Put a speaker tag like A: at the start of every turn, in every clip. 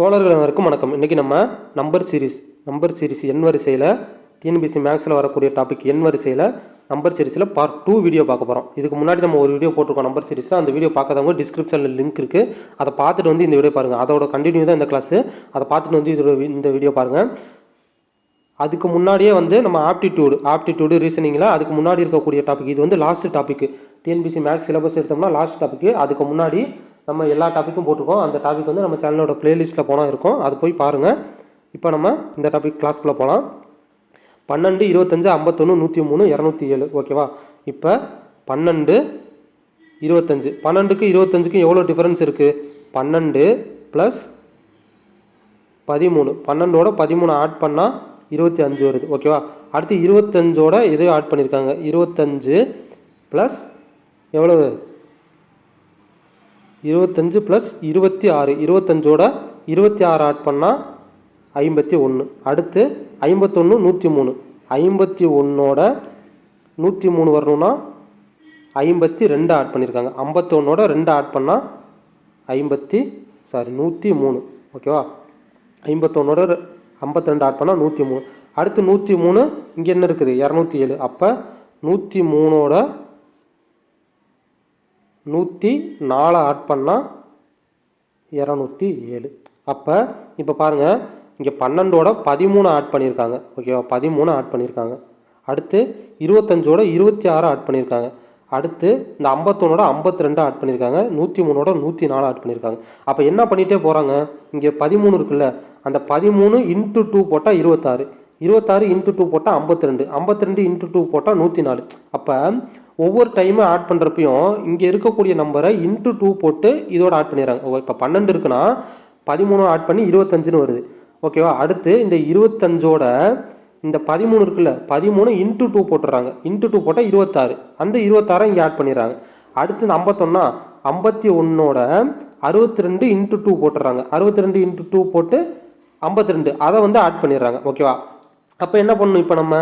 A: தோழர்கள் அனைவருக்கும் வணக்கம். இன்றைக்கி நம்ம நம்பர் சீரிஸ் நம்பர் சீரிஸ் என் வரிசையில் டிஎன்பிசி மேக்ஸில் வரக்கூடிய டாபிக் என் வரிசையில் நம்பர் சீரிஸில் பார்ட் டூ வீடியோ பார்க்க போகிறோம் இதுக்கு முன்னாடி நம்ம ஒரு வீடியோ போட்டிருக்கோம் நம்பர் சீரிஸில் அந்த வீடியோ பார்க்காதவங்க டிஸ்கிரிப்ஷனில் லிங்க் இருக்குது அதை பார்த்துட்டு வந்து இந்த வீடியோ பாருங்கள் அதோட கண்டினியூ தான் இந்த கிளாஸ் அதை பார்த்துட்டு வந்து இதோட இந்த வீடியோ பாருங்கள் அதுக்கு முன்னாடியே வந்து நம்ம ஆப்டிடியூடு ஆப்டிடியூடு ரீசனிங்கில் அதுக்கு முன்னாடி இருக்கக்கூடிய டாபிக் இது வந்து last topic TNPSC maths syllabus எடுத்தோம்னா லாஸ்ட் டாபிக் அதுக்கு முன்னாடி நம்ம எல்லா டாப்பிக்கும் போட்டிருக்கோம். அந்த டாபிக் வந்து நம்ம சேனலோட ப்ளேலிஸ்ட்டில் போனால் இருக்கும். அது போய் பாருங்கள் இப்போ நம்ம இந்த டாபிக் கிளாஸ்க்குள்ளே போகலாம் பன்னெண்டு இருபத்தஞ்சு ஐம்பத்தொன்று நூற்றி மூணு இரநூத்தி ஏழு ஓகேவா இப்போ பன்னெண்டு இருபத்தஞ்சு. பன்னெண்டுக்கு இருபத்தஞ்சுக்கு எவ்வளோ டிஃப்ரென்ஸ் இருக்குது பன்னெண்டு ப்ளஸ் பதிமூணு. பன்னெண்டோட பதிமூணு ஆட் பண்ணால் இருபத்தி அஞ்சு வருது ஓகேவா அடுத்து இருபத்தஞ்சோட இதையும் ஆட் பண்ணியிருக்காங்க இருபத்தஞ்சு ப்ளஸ் எவ்வளோ இருபத்தஞ்சு ப்ளஸ் இருபத்தி ஆறு இருபத்தஞ்சோட இருபத்தி ஆறு ஆட் பண்ணால் ஐம்பத்தி ஒன்று அடுத்து ஐம்பத்தொன்று நூற்றி மூணு. ஐம்பத்தி ஒன்றோட நூற்றி மூணு வரணும்னா ஐம்பத்தி ரெண்டு ஆட் பண்ணியிருக்காங்க ஐம்பத்தொன்னோட ரெண்டு ஆட் பண்ணால் ஐம்பத்தி சாரி நூற்றி மூணு. ஓகேவா ஐம்பத்தொன்னோட ஐம்பத்தி ரெண்டு ஆட் பண்ணால் நூற்றி மூணு. அடுத்து நூற்றி மூணு இங்கே என்ன இருக்குது? இரநூத்தி ஏழு. அப்போ நூற்றி மூணோட நூற்றி நாலு ஆட் பண்ணால் இரநூத்தி ஏழு. அப்போ இப்போ பாருங்கள் இங்கே பன்னெண்டோட பதிமூணு ஆட் பண்ணியிருக்காங்க ஓகேவா பதிமூணு ஆட் பண்ணியிருக்காங்க அடுத்து இருபத்தஞ்சோட இருபத்தி ஆறு ஆட் பண்ணியிருக்காங்க அடுத்து இந்த ஐம்பத்தொன்னோட ஐம்பத்தி ரெண்டு ஆட் பண்ணியிருக்காங்க நூற்றி மூணோட நூற்றி நாலு ஆட் பண்ணியிருக்காங்க அப்போ என்ன பண்ணிகிட்டே போகிறாங்க இங்கே பதிமூணு இருக்குல்ல அந்த பதிமூணு இன்ட்டு டூ போட்டால் இருபத்தாறு. இருபத்தாறு இன்ட்டு டூ போட்டால் ஐம்பத்தி ரெண்டு ஐம்பத்தி ரெண்டு இன்ட்டு டூ போட்டால் நூற்றி நாலு. அப்போ ஒவ்வொரு டைமும் ஆட் பண்ணுறப்பையும் இங்கே இருக்கக்கூடிய நம்பரை இன்ட்டு டூ போட்டு இதோட ஆட் பண்ணிடுறாங்க. இப்போ பன்னெண்டு இருக்குன்னா பதிமூணு ஆட் பண்ணி இருபத்தஞ்சுன்னு வருது. ஓகேவா அடுத்து இந்த இருபத்தஞ்சோட இந்த பதிமூணு இருக்குல்ல பதிமூணு இன்ட்டு டூ போட்டுறாங்க இன்ட்டு டூ போட்டால் இருபத்தாறு. அந்த இருபத்தாறை இங்கே ஆட் பண்ணிடுறாங்க. அடுத்து ஐம்பத்தொன்னா ஐம்பத்தி ஒன்றோட அறுபத்தி ரெண்டு இன்ட்டு டூ போட்டுறாங்க அறுபத்தி ரெண்டு இன்ட்டு டூ போட்டு ஐம்பத்தி ரெண்டு அதை வந்து ஆட் பண்ணிடுறாங்க. ஓகேவா அப்போ என்ன பண்ணணும் இப்போ நம்ம?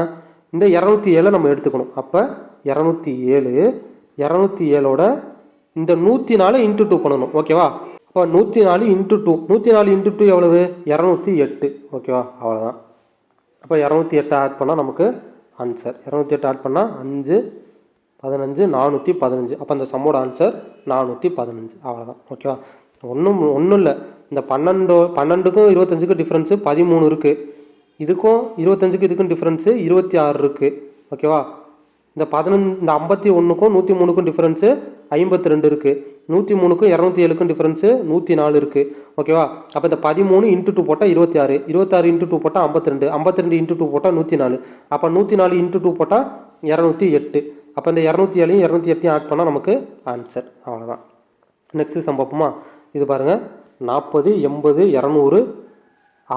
A: இந்த இரநூத்தி ஏழை நம்ம எடுத்துக்கணும். அப்போ இரநூத்தி ஏழு இரநூத்தி ஏழோட இந்த நூற்றி நாலு இன்ட்டு டூ பண்ணணும் ஓகேவா? அப்போ நூற்றி நாலு இன்ட்டு டூ நூற்றி நாலு இன்ட்டு டூ எவ்வளவு? இரநூத்தி எட்டு ஓகேவா? அவ்வளோதான் அப்போ இரநூத்தி எட்டு ஆட் பண்ணால் நமக்கு ஆன்சர் இரநூத்தி எட்டு ஆட் பண்ணால் அஞ்சு பதினஞ்சு நானூற்றி பதினஞ்சு. அப்போ அந்த சம்மோட ஆன்சர் நானூற்றி பதினஞ்சு. அவ்வளோதான் ஓகேவா? ஒன்றும் ஒன்றும் இல்லை. இந்த பன்னெண்டு பன்னெண்டுக்கும் இருபத்தஞ்சுக்கும் டிஃப்ரென்ஸு பதிமூணு இருக்குது இதுக்கும் இருபத்தஞ்சுக்கு இதுக்கும் டிஃப்ரென்ஸு இருபத்தி ஆறு இருக்குது ஓகேவா? இந்த பதினஞ்சு இந்த ஐம்பத்தி ஒன்றுக்கும் நூற்றி மூணுக்கும் டிஃப்ரென்ஸு ஐம்பத்தி ரெண்டு இருக்குது நூற்றி மூணுக்கும் இரநூத்தி ஏழுக்கும் டிஃப்ரென்ஸு நூற்றி நாலு இருக்குது ஓகேவா அப்போ இந்த பதிமூணு இன்ட்டு டூ போட்டால் இருபத்தி ஆறு. இருபத்தாறு இன்ட்டு டூ போட்டால் ஐம்பத்தி ரெண்டு. ஐம்பத்தி ரெண்டு இன்ட்டு டூ போட்டால் நூற்றி நாலு. அப்போ நூற்றி நாலு இன்ட்டு டூ போட்டால் இரநூத்தி எட்டு. அப்போ இந்த இரநூத்தி ஏழையும் இரநூத்தி எட்டையும் ஆட் பண்ணால் நமக்கு ஆன்சர் அவ்வளோதான் நெக்ஸ்ட்டு சம்பவமா இது பாருங்கள் நாற்பது எண்பது இரநூறு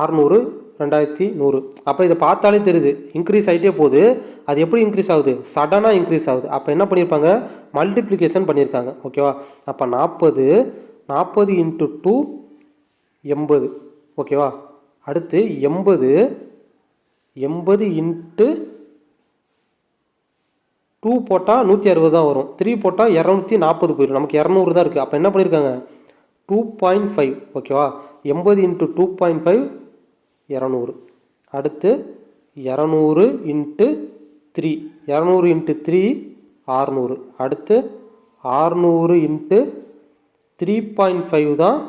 A: அறநூறு ரெண்டாயிரத்தி நூறு. அப்போ இதை பார்த்தாலே தெரியுது. இன்க்ரீஸ் ஆகிட்டே போகுது. அது எப்படி இன்க்ரீஸ் ஆகுது? சடனாக இன்க்ரீஸ் ஆகுது. அப்போ என்ன பண்ணியிருப்பாங்க மல்டிப்ளிகேஷன் பண்ணியிருக்காங்க ஓகேவா அப்போ நாற்பது நாற்பது இன்ட்டு டூ எண்பது. ஓகேவா அடுத்து எண்பது எண்பது இன்ட்டு டூ போட்டால் நூற்றி அறுபது தான் வரும். த்ரீ போட்டால் இரநூத்தி நாற்பது போயிடும். நமக்கு இரநூறு தான் இருக்குது அப்போ என்ன பண்ணியிருக்காங்க டூ பாயிண்ட் ஃபைவ் ஓகேவா எண்பது இன்ட்டு டூ பாயிண்ட் ஃபைவ் இரநூறு. அடுத்து இரநூறு இன்ட்டு த்ரீ. இரநூறு இன்ட்டு த்ரீ ஆறுநூறு. அடுத்து ஆறுநூறு இன்ட்டு த்ரீ பாயிண்ட் ஃபைவ் தான்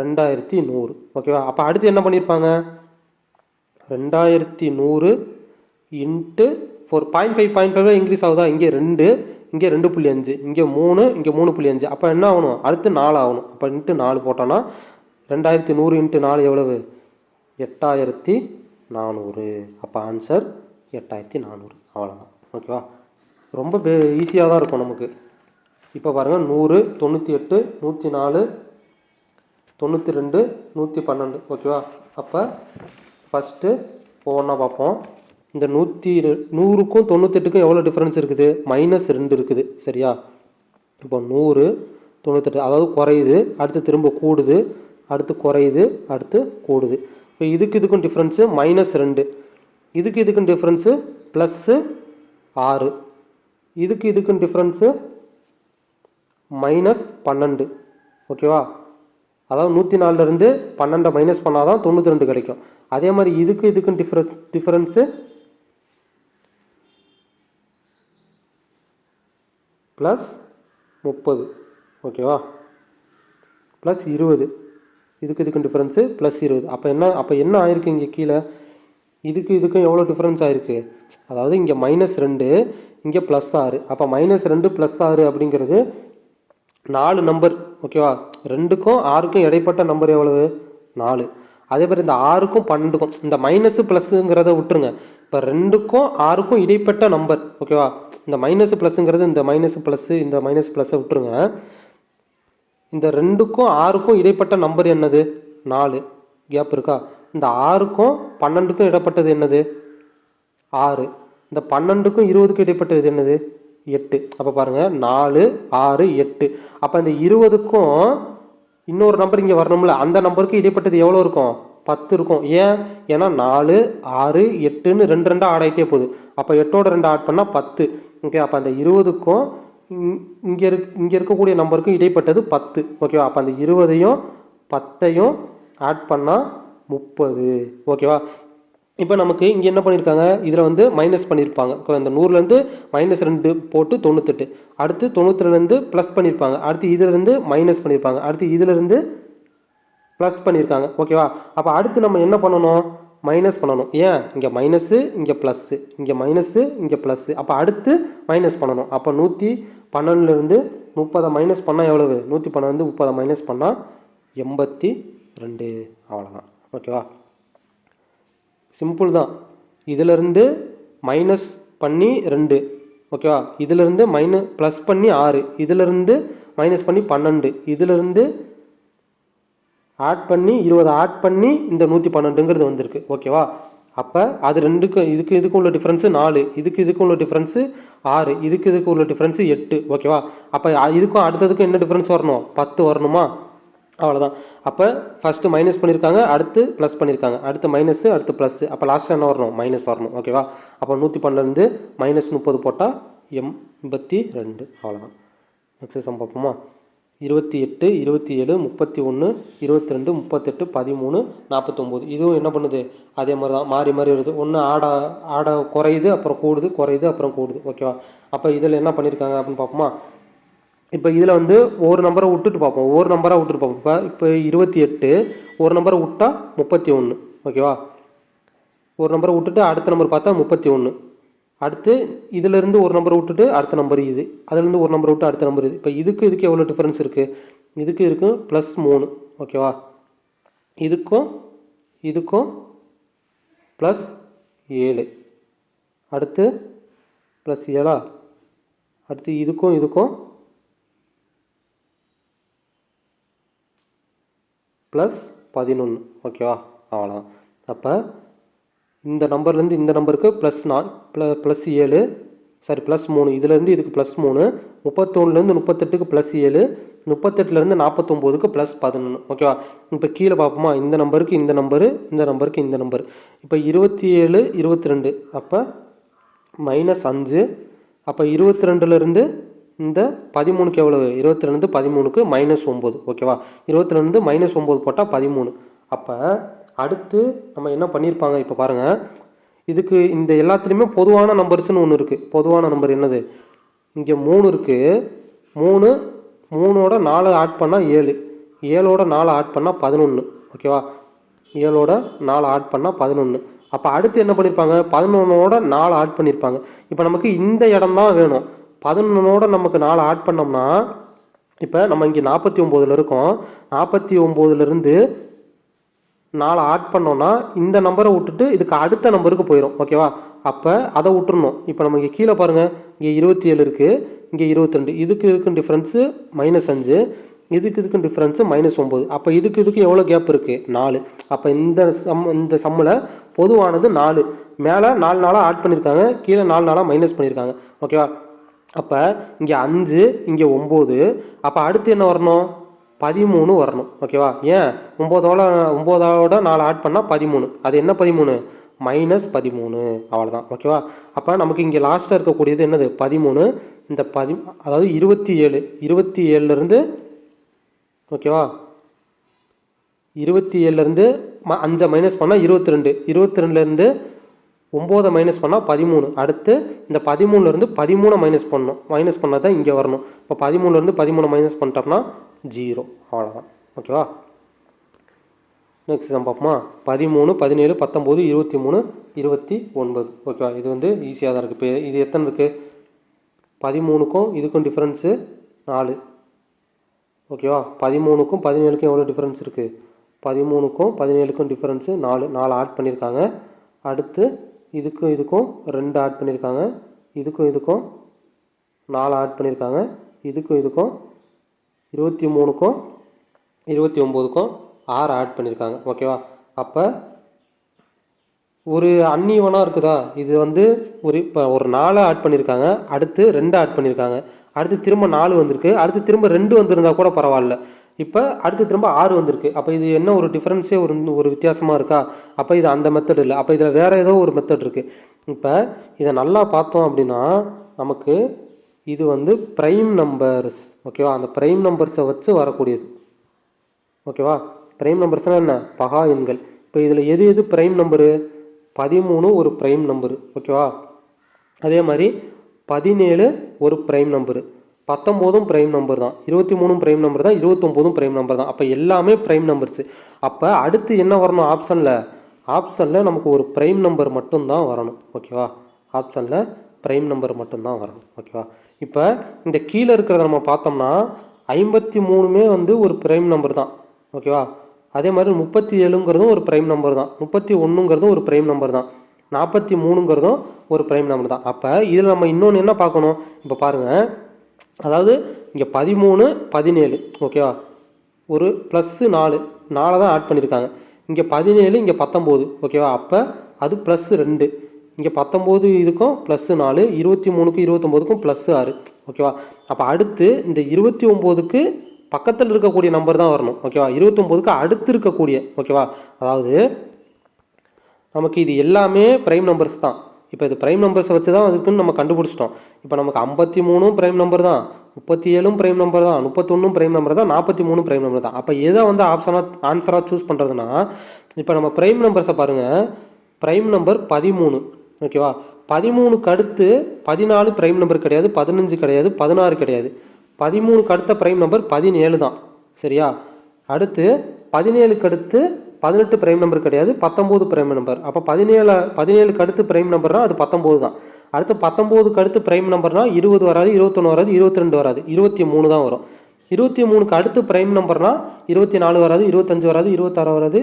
A: ரெண்டாயிரத்தி நூறு. ஓகேவா? அப்போ அடுத்து என்ன பண்ணியிருப்பாங்க ரெண்டாயிரத்தி நூறு into four point five point five increase ஆகுதா? இங்கே ரெண்டு இங்கே ரெண்டு புள்ளி அஞ்சு இங்கே மூணு இங்கே மூணு புள்ளி அஞ்சு. அப்போ என்ன ஆகணும்? அடுத்து நாலு ஆகணும். அப்போ இன்ட்டு நாலு போட்டோன்னா ரெண்டாயிரத்தி நூறு இன்ட்டு நாலு எவ்வளவு? எட்டாயிரத்தி நானூறு. அப்போ ஆன்சர் எட்டாயிரத்தி நானூறு. அவ்வளோதான் ஓகேவா ரொம்ப பே ஈஸியாக தான் இருக்கும் நமக்கு. இப்போ பாருங்கள் நூறு தொண்ணூற்றி எட்டு நூற்றி நாலு தொண்ணூற்றி ரெண்டு நூற்றி பன்னெண்டு ஓகேவா அப்போ ஃபஸ்ட்டு ஒவ்வொன்றா பார்ப்போம். இந்த நூற்றி நூறுக்கும் தொண்ணூத்தெட்டுக்கும் எவ்வளோ டிஃப்ரென்ஸ் இருக்குது? மைனஸ் ரெண்டு இருக்குது. சரியா? இப்போ நூறு தொண்ணூத்தெட்டு அதாவது குறையுது அடுத்து திரும்ப கூடுது அடுத்து குறையுது அடுத்து கூடுது. இப்போ இதுக்கு இதுக்கும் டிஃப்ரென்ஸு மைனஸ் ரெண்டு. இதுக்கு இதுக்கும் டிஃப்ரென்ஸு ப்ளஸ்ஸு ஆறு. இதுக்கு இதுக்கும் டிஃப்ரென்ஸு மைனஸ் பன்னெண்டு. ஓகேவா அதாவது நூற்றி நாலுலேருந்து பன்னெண்டை மைனஸ் பண்ணால் தான் தொண்ணூற்றி ரெண்டு கிடைக்கும். அதே மாதிரி இதுக்கு இதுக்கும் டிஃப்ரென்ஸ் டிஃப்ரென்ஸு ப்ளஸ் முப்பது. ஓகேவா ப்ளஸ் இருபது. இதுக்கு இதுக்கும் டிஃப்ரென்ஸு ப்ளஸ் இருபது. அப்போ என்ன அப்போ என்ன ஆயிருக்கு இங்கே கீழே? இதுக்கு இதுக்கும் எவ்வளோ டிஃப்ரென்ஸ் ஆயிருக்கு? அதாவது இங்கே மைனஸ் ரெண்டு இங்கே ப்ளஸ் ஆறு. அப்போ மைனஸ் ரெண்டு ப்ளஸ் ஆறு அப்படிங்கிறது நாலு நம்பர் ஓகேவா ரெண்டுக்கும் ஆறுக்கும் இடைப்பட்ட நம்பர் எவ்வளவு? நாலு. அதே மாதிரி இந்த ஆறுக்கும் பன்னெண்டுக்கும் இந்த மைனஸ் ப்ளஸ்ஸுங்கிறத விட்டுருங்க. இப்போ ரெண்டுக்கும் ஆறுக்கும் இடைப்பட்ட நம்பர் ஓகேவா இந்த மைனஸ் ப்ளஸ்ஸுங்கிறது இந்த மைனஸ் ப்ளஸ்ஸு இந்த மைனஸ் ப்ளஸ்ஸை விட்டுருங்க. இந்த ரெண்டுக்கும் ஆறுக்கும் இடைப்பட்ட நம்பர் என்னது? நாலு. கேப் இருக்கா? இந்த ஆறுக்கும் பன்னெண்டுக்கும் இடைப்பட்டது என்னது? ஆறு. இந்த பன்னெண்டுக்கும் இருபதுக்கும் இடைப்பட்டது என்னது? எட்டு. அப்போ பாருங்கள் நாலு ஆறு எட்டு. அப்போ இந்த இருபதுக்கும் இன்னொரு நம்பர் இங்கே வரணும்ல அந்த நம்பருக்கு இடைப்பட்டது எவ்வளோ இருக்கும்? பத்து இருக்கும். ஏன்? ஏன்னா நாலு ஆறு எட்டுன்னு ரெண்டு ரெண்டாக ஆட் ஆகிட்டே போகுது. அப்போ எட்டோட ரெண்டு ஆட் பண்ணால் பத்து. ஓகே அப்போ அந்த இருபதுக்கும் இங்கே இருக் இங்கே இருக்கக்கூடிய நம்பருக்கும் இடைப்பட்டது பத்து. ஓகேவா அப்போ அந்த இருபதையும் பத்தையும் ஆட் பண்ணால் முப்பது. ஓகேவா இப்போ நமக்கு இங்கே என்ன பண்ணியிருக்காங்க இதில் வந்து மைனஸ் பண்ணியிருப்பாங்க இந்த நூறுலேருந்து மைனஸ் ரெண்டு போட்டு தொண்ணூத்தெட்டு. அடுத்து தொண்ணூற்றிலேருந்து ப்ளஸ் பண்ணியிருப்பாங்க அடுத்து இதிலேருந்து மைனஸ் பண்ணியிருப்பாங்க அடுத்து இதிலேருந்து ப்ளஸ் பண்ணியிருக்காங்க ஓகேவா அப்போ அடுத்து நம்ம என்ன பண்ணணும்? மைனஸ் பண்ணணும். ஏன்? இங்கே மைனஸு இங்கே ப்ளஸ்ஸு இங்கே மைனஸு இங்கே ப்ளஸ்ஸு அப்போ அடுத்து மைனஸ் பண்ணணும். அப்போ நூற்றி பன்னெண்டுலேருந்து முப்பதை மைனஸ் பண்ணால் எவ்வளவு? நூற்றி பன்னெண்டு முப்பதை மைனஸ் பண்ணால் எண்பத்தி ரெண்டு. அவ்வளோதான் ஓகேவா சிம்பிள் தான். இதிலிருந்து மைனஸ் பண்ணி ரெண்டு. ஓகேவா இதிலிருந்து மைனஸ் ப்ளஸ் பண்ணி ஆறு. இதிலிருந்து மைனஸ் பண்ணி பன்னெண்டு. இதிலிருந்து ஆட் பண்ணி இருபது ஆட் பண்ணி இந்த நூற்றி பன்னெண்டுங்கிறது வந்திருக்கு. ஓகேவா அப்போ அது ரெண்டுக்கும் இதுக்கு இதுக்கு உள்ள டிஃப்ரென்ஸு நாலு இதுக்கு இதுக்கு உள்ள டிஃப்ரென்ஸு ஆறு இதுக்கு இதுக்கு உள்ள டிஃப்ரென்ஸு எட்டு. ஓகேவா அப்போ இதுக்கும் அடுத்ததுக்கும் என்ன டிஃப்ரென்ஸ் வரணும்? பத்து வரணுமா? அவ்வளோதான் அப்போ ஃபஸ்ட்டு மைனஸ் பண்ணியிருக்காங்க அடுத்து ப்ளஸ் பண்ணியிருக்காங்க அடுத்து மைனஸு அடுத்து ப்ளஸ்ஸு அப்போ லாஸ்ட்டாக என்ன வரணும்? மைனஸ் வரணும். ஓகேவா அப்போ நூற்றி பன்னெண்டு மைனஸ் முப்பது போட்டால் எண்பத்தி ரெண்டு. அவ்வளோதான் நெக்ஸ்ட் சம் பார்ப்போமா? இருபத்தி எட்டு இருபத்தி ஏழு முப்பத்தி ஒன்று இருபத்தி ரெண்டு முப்பத்தெட்டு பதிமூணு நாற்பத்தொம்போது. இதுவும் என்ன பண்ணுது? அதே மாதிரி தான் மாறி மாறி வருது. ஒன்று ஆடை ஆட குறையுது அப்புறம் கூடுது குறையுது அப்புறம் கூடுது. ஓகேவா? அப்போ இதில் என்ன பண்ணியிருக்காங்க அப்படின்னு பார்ப்போமா? இப்போ இதில் வந்து ஒரு நம்பரை விட்டுட்டு பார்ப்போம். ஒரு நம்பராக விட்டுட்டு பார்ப்போம். இப்போ இப்போ இருபத்தி எட்டு ஒரு நம்பரை விட்டால் முப்பத்தி ஒன்று. ஓகேவா? ஒரு நம்பரை விட்டுட்டு அடுத்த நம்பர் பார்த்தா முப்பத்தி ஒன்று. அடுத்து இதிலேருந்து ஒரு நம்பர் விட்டுட்டு அடுத்த நம்பர் இது. அதுலேருந்து ஒரு நம்பர் விட்டு அடுத்த நம்பர் இது. இப்போ இதுக்கு இதுக்கு எவ்வளோ டிஃப்ரென்ஸ் இருக்குது இதுக்கு இருக்கும் ப்ளஸ் மூணு. ஓகேவா இதுக்கும் இதுக்கும் ப்ளஸ் ஏழு. அடுத்து ப்ளஸ் ஏழா? அடுத்து இதுக்கும் இதுக்கும் ப்ளஸ் பதினொன்று ஓகேவா அவ்வளோதான் அப்போ இந்த நம்பர்லேருந்து இந்த நம்பருக்கு ப்ளஸ் நான் ப்ள ப்ளஸ் ஏழு சாரி ப்ளஸ் மூணு. இதுலேருந்து இதுக்கு ப்ளஸ் மூணு. முப்பத்தொன்னுலேருந்து முப்பத்தெட்டுக்கு ப்ளஸ் ஏழு. முப்பத்தெட்டுலேருந்து நாற்பத்தொம்போதுக்கு ப்ளஸ் பதினொன்று ஓகேவா இப்போ கீழே பார்ப்போமா? இந்த நம்பருக்கு இந்த நம்பரு இந்த நம்பருக்கு இந்த நம்பர். இப்போ இருபத்தி ஏழு இருபத்தி ரெண்டு அப்போ மைனஸ் அஞ்சு. அப்போ இருபத்தி ரெண்டுலேருந்து இந்த பதிமூணுக்கு எவ்வளவு? இருபத்தி ரெண்டு பதிமூணுக்கு மைனஸ் ஒம்பது. ஓகேவா இருபத்தி ரெண்டு மைனஸ் ஒம்பது போட்டால் பதிமூணு. அப்போ அடுத்து நம்ம என்ன பண்ணியிருப்பாங்க இப்போ பாருங்கள் இதுக்கு இந்த எல்லாத்துலேயுமே பொதுவான நம்பர்ஸ்னு ஒன்று இருக்குது பொதுவான நம்பர் என்னது? இங்கே மூணு இருக்குது மூணு மூணோட நாலு ஆட் பண்ணால் ஏழு. ஏழோட நாலு ஆட் பண்ணால் பதினொன்று ஓகேவா ஏழோட நாலு ஆட் பண்ணால் பதினொன்று அப்போ அடுத்து என்ன பண்ணியிருப்பாங்க பதினொன்னோட நாலு ஆட் பண்ணியிருப்பாங்க இப்போ நமக்கு இந்த இடம் தான் வேணும். பதினொன்னோட நமக்கு நாலு ஆட் பண்ணோம்னா இப்போ நம்ம இங்கே நாற்பத்தி ஒம்போதில் இருக்கோம். நாற்பத்தி ஒம்போதுலேருந்து நாலு ஆட் பண்ணோன்னா இந்த நம்பரை விட்டுட்டு இதுக்கு அடுத்த நம்பருக்கு போயிடும் ஓகேவா அப்போ அதை விட்டுருணும் இப்போ நம்ம இங்கே கீழே பாருங்கள் இங்கே இருபத்தி ஏழு இருக்குது இங்கே இருபத்தி ரெண்டு இதுக்கு இதுக்கும் டிஃப்ரென்ஸு மைனஸ் அஞ்சு. இதுக்கு இதுக்கும் டிஃப்ரென்ஸு மைனஸ் ஒம்பது அப்போ இதுக்கு இதுக்கு எவ்வளோ கேப் இருக்குது நாலு. அப்போ இந்த சம் இந்த சம்மில் பொதுவானது நாலு. மேலே நாலு நாளாக ஆட் பண்ணியிருக்காங்க கீழே நாலு நாளாக மைனஸ் பண்ணியிருக்காங்க ஓகேவா அப்போ இங்கே அஞ்சு இங்கே ஒம்பது அப்போ அடுத்து என்ன வரணும்? பதிமூணு வரணும் ஓகேவா ஏன்? ஒம்போதோட ஒம்போதோட நாலு ஆட் பண்ணால் பதிமூணு. அது என்ன பதிமூணு? மைனஸ் பதிமூணு. அவ்வளோதான் ஓகேவா அப்போ நமக்கு இங்கே லாஸ்ட்டாக இருக்கக்கூடியது என்னது? பதிமூணு. இந்த பதி அதாவது இருபத்தி ஏழு. இருபத்தி ஏழுலேருந்து ஓகேவா இருபத்தி ஏழுலேருந்து ம அஞ்சை மைனஸ் பண்ணால் இருபத்தி ரெண்டு. இருபத்தி ரெண்டுலேருந்து ஒம்போதை மைனஸ் பண்ணால் பதிமூணு. அடுத்து இந்த பதிமூணுலேருந்து பதிமூணை மைனஸ் பண்ணணும். மைனஸ் பண்ணால் தான் இங்கே வரணும். இப்போ பதிமூணுலேருந்து பதிமூணு மைனஸ் பண்ணிட்டோம்னா ஜீரோ. அவ்வளோதான் ஓகேவா நெக்ஸ்ட் சம் பார்ப்போமா? பதிமூணு பதினேழு பத்தொம்போது இருபத்தி மூணு இருபத்தி ஒன்பது. ஓகேவா இது வந்து ஈஸியாக தான் இருக்குது இப்போ இது எத்தனை இருக்குது பதிமூணுக்கும் இதுக்கும் டிஃப்ரென்ஸு நாலு. ஓகேவா பதிமூணுக்கும் பதினேழுக்கும் எவ்வளோ டிஃப்ரென்ஸ் இருக்குது பதிமூணுக்கும் பதினேழுக்கும் டிஃப்ரென்ஸு நாலு. நாலு ஆட் பண்ணியிருக்காங்க. அடுத்து இதுக்கும் இதுக்கும் ரெண்டு ஆட் பண்ணியிருக்காங்க. இதுக்கும் இதுக்கும் நாலு ஆட் பண்ணியிருக்காங்க. இதுக்கும் இதுக்கும் இருபத்தி மூணுக்கும் இருபத்தி ஒம்போதுக்கும் ஆறு ஆட் பண்ணியிருக்காங்க ஓகேவா அப்போ ஒரு அன்னீவனாக இருக்குதா? இது வந்து ஒரு இப்போ ஒரு நாலு ஆட் பண்ணியிருக்காங்க அடுத்து ரெண்டு ஆட் பண்ணியிருக்காங்க அடுத்து திரும்ப நாலு வந்திருக்கு. அடுத்து திரும்ப ரெண்டு வந்திருந்தா கூட பரவாயில்ல. இப்போ அடுத்து திரும்ப ஆறு வந்திருக்கு. அப்போ இது என்ன ஒரு டிஃப்ரென்ஸே ஒரு ஒரு வித்தியாசமாக இருக்கா? அப்போ இது அந்த மெத்தட் இல்லை. அப்போ இதில் வேறு ஏதோ ஒரு மெத்தட் இருக்குது இப்போ இதை நல்லா பார்த்தோம் அப்படின்னா நமக்கு இது வந்து ப்ரைம் நம்பர்ஸ் ஓகேவா அந்த ப்ரைம் நம்பர்ஸை வச்சு வரக்கூடியது. ஓகேவா ப்ரைம் நம்பர்ஸ்னால் என்ன? பகா எண்கள். இப்போ இதில் எது எது ப்ரைம் நம்பரு பதிமூணு ஒரு ப்ரைம் நம்பரு ஓகேவா அதே மாதிரி பதினேழு ஒரு ப்ரைம் நம்பரு பத்தொம்போதும் ப்ரைம் நம்பர் தான். இருபத்தி மூணும் ப்ரைம் நம்பர் தான் இருபத்தொம்போதும் ப்ரைம் நம்பர் தான். அப்போ எல்லாமே ப்ரைம் நம்பர்ஸு அப்போ அடுத்து என்ன வரணும் ஆப்ஷனில் ஆப்ஷனில் நமக்கு ஒரு ப்ரைம் நம்பர் மட்டும்தான் வரணும் ஓகேவா ஆப்ஷனில் ப்ரைம் நம்பர் மட்டும்தான் வரணும் ஓகேவா இப்போ இந்த கீழே இருக்கிறத நம்ம பார்த்தோம்னா ஐம்பத்தி மூணுமே வந்து ஒரு ப்ரைம் நம்பர் தான். ஓகேவா அதே மாதிரி முப்பத்தி ஏழுங்கிறதும் ஒரு ப்ரைம் நம்பர் தான். முப்பத்தி ஒன்றுங்கிறதும் ஒரு ப்ரைம் நம்பர் தான். நாற்பத்தி மூணுங்கிறதும் ஒரு ப்ரைம் நம்பர் தான். அப்போ இதில் நம்ம இன்னொன்று என்ன பார்க்கணும்? இப்போ பாருங்கள் அதாவது இங்கே பதிமூணு பதினேழு. ஓகேவா ஒரு ப்ளஸ்ஸு நாலு. நாலை தான் ஆட் பண்ணியிருக்காங்க இங்கே பதினேழு இங்கே பத்தொம்போது ஓகேவா அப்போ அது ப்ளஸ் ரெண்டு. இங்கே பத்தொம்போது இதுக்கும் ப்ளஸ்ஸு நாலு இருபத்தி மூணுக்கும் இருபத்தொம்போதுக்கும் ப்ளஸ்ஸு ஆறு. ஓகேவா அப்போ அடுத்து இந்த இருபத்தி ஒம்போதுக்கு பக்கத்தில் இருக்கக்கூடிய நம்பர் தான் வரணும். ஓகேவா இருபத்தொம்போதுக்கு அடுத்து இருக்கக்கூடிய. ஓகேவா அதாவது நமக்கு இது எல்லாமே ப்ரைம் நம்பர்ஸ் தான். இப்போ இது ப்ரைம் நம்பர்ஸை வச்சு தான் அதுக்குன்னு நம்ம கண்டுபிடிச்சிட்டோம். இப்போ நமக்கு ஐம்பத்தி மூணும் ப்ரைம் நம்பர் தான் முப்பத்தி ஏழும் ப்ரைம் நம்பர் தான் முப்பத்தொன்னும் ப்ரைம் நம்பர் தான் நாற்பத்தி மூணும் ப்ரைம் நம்பர் தான். அப்போ எதை வந்து ஆப்ஷனாக ஆன்சராக சூஸ் பண்ணுறதுனா இப்போ நம்ம ப்ரைம் நம்பர்ஸை பாருங்கள் ப்ரைம் நம்பர் பதிமூணு. ஓகேவா? பதிமூணுக்கு அடுத்து பதினாலு ப்ரைம் நம்பர் கிடையாது பதினஞ்சு கிடையாது பதினாறு கிடையாது. பதிமூணுக்கு அடுத்த ப்ரைம் நம்பர் பதினேழு தான். சரியா? அடுத்து பதினேழுக்கு அடுத்து பதினெட்டு பிரைம் நம்பர் கிடையாது பத்தொம்போது பிரைம் நம்பர் அப்போ பதினேழு பதினேழுக்கு அடுத்து பிரைம் நம்பர்னால் அது பத்தொம்போது தான். அடுத்து பத்தொம்போதுக்கு அடுத்து பிரைம் நம்பர்னால் இருபது வராது இருபத்தொன்று வராது இருபத்தி ரெண்டு வராது இருபத்தி மூணு தான் வரும். இருபத்தி மூணுக்கு அடுத்து பிரைம் நம்பர்னால் இருபத்தி நாலு வராது இருபத்தஞ்சு வராது இருபத்தாறு வராது